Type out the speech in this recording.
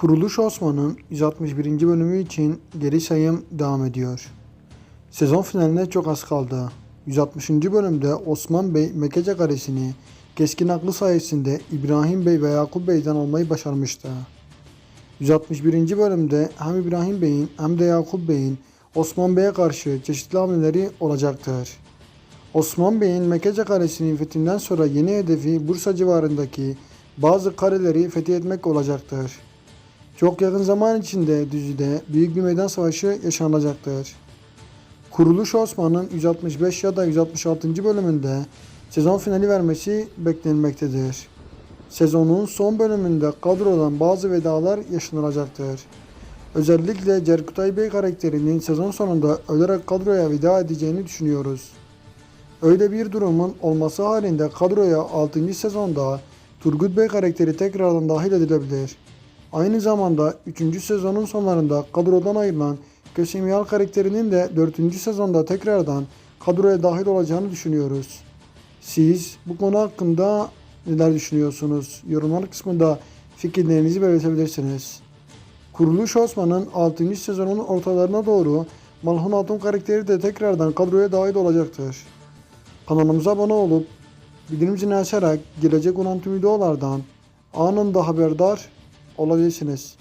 Kuruluş Osman'ın 161. bölümü için geri sayım devam ediyor. Sezon finaline çok az kaldı. 160. bölümde Osman Bey Mekece Kalesi'ni keskin aklı sayesinde İbrahim Bey ve Yakup Bey'den almayı başarmıştı. 161. bölümde hem İbrahim Bey'in hem de Yakup Bey'in Osman Bey'e karşı çeşitli hamleleri olacaktır. Osman Bey'in Mekece Kalesi'nin fethinden sonra yeni hedefi Bursa civarındaki bazı kareleri fethetmek olacaktır. Çok yakın zaman içinde Düzü'de büyük bir meydan savaşı yaşanacaktır. Kuruluş Osman'ın 165 ya da 166. bölümünde sezon finali vermesi beklenmektedir. Sezonun son bölümünde kadrodan bazı vedalar yaşanılacaktır. Özellikle Cerkutay Bey karakterinin sezon sonunda ölerek kadroya veda edeceğini düşünüyoruz. Öyle bir durumun olması halinde kadroya 6. sezonda Turgut Bey karakteri tekrardan dahil edilebilir. Aynı zamanda 3. sezonun sonlarında kadrodan ayrılan Kösem Yal karakterinin de 4. sezonda tekrardan kadroya dahil olacağını düşünüyoruz. Siz bu konu hakkında neler düşünüyorsunuz? Yorumlar kısmında fikirlerinizi belirtebilirsiniz. Kuruluş Osman'ın 6. sezonun ortalarına doğru Malhun Hatun karakteri de tekrardan kadroya dahil olacaktır. Kanalımıza abone olup bildirim zilini açarak gelecek olan tüm videolardan anında haberdar olabilirsiniz.